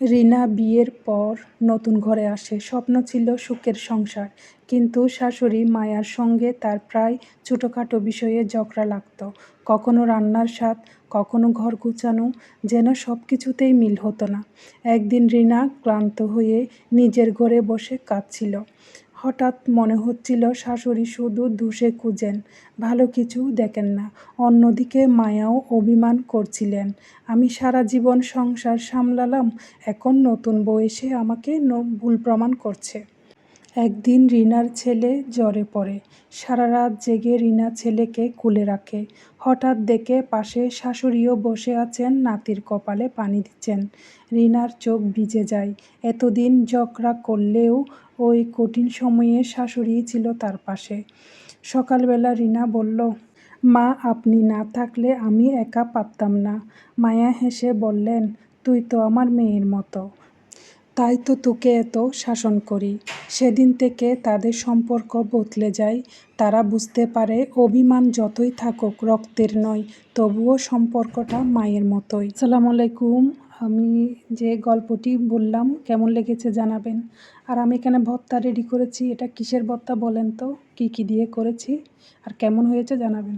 রিনা বিয়ের পর নতুন ঘরে আসে। স্বপ্ন ছিল সুখের সংসার, কিন্তু শাশুড়ি মায়ার সঙ্গে তার প্রায় ছোটোখাটো বিষয়ে ঝগড়া লাগত। কখনো রান্নার স্বাদ, কখনো ঘর গুছানো, যেন সব কিছুতেই মিল হতো না। একদিন রিনা ক্লান্ত হয়ে নিজের ঘরে বসে কাঁদছিল। হঠাৎ মনে হচ্ছিল শাশুড়ি শুধু ধুসে খুঁজেন, ভালো কিছু দেখেন না, অন্যদিকে মায়াও অভিমান করছিলেন। আমি সারা জীবন সংসার সামলালাম, এখন নতুন বয়সে আমাকে ভুল প্রমাণ করছে। একদিন রিনার ছেলে জ্বরে পড়ে। সারা রাত জেগে রিনা ছেলেকে কুলে রাখে। হঠাৎ দেখে পাশে শাশুড়িও বসে আছেন, নাতির কপালে পানি দিচ্ছেন। রিনার চোখ ভিজে যায়। এতদিন ঝগড়া করলেও ওই কঠিন সময়ে শাশুড়ি ছিল তার পাশে। সকালবেলা রিনা বলল, মা, আপনি না থাকলে আমি একা পারতাম না। মায়া হেসে বললেন, তুই তো আমার মেয়ের মতো। তাই তো তোকে এত শাসন করি। সেদিন থেকে তাদের সম্পর্ক বদলে যায়। তারা বুঝতে পারে অভিমান যতই থাকুক রক্তের নয়, তবুও সম্পর্কটা মায়ের মতোই। আসসালামু আলাইকুম। আমি যে গল্পটি বললাম, কেমন লেগেছে জানাবেন। আর আমি এখানে ভর্তা রেডি করেছি। এটা কিসের ভর্তা বলেন তো? কি কি দিয়ে করেছি? আর কেমন হয়েছে জানাবেন।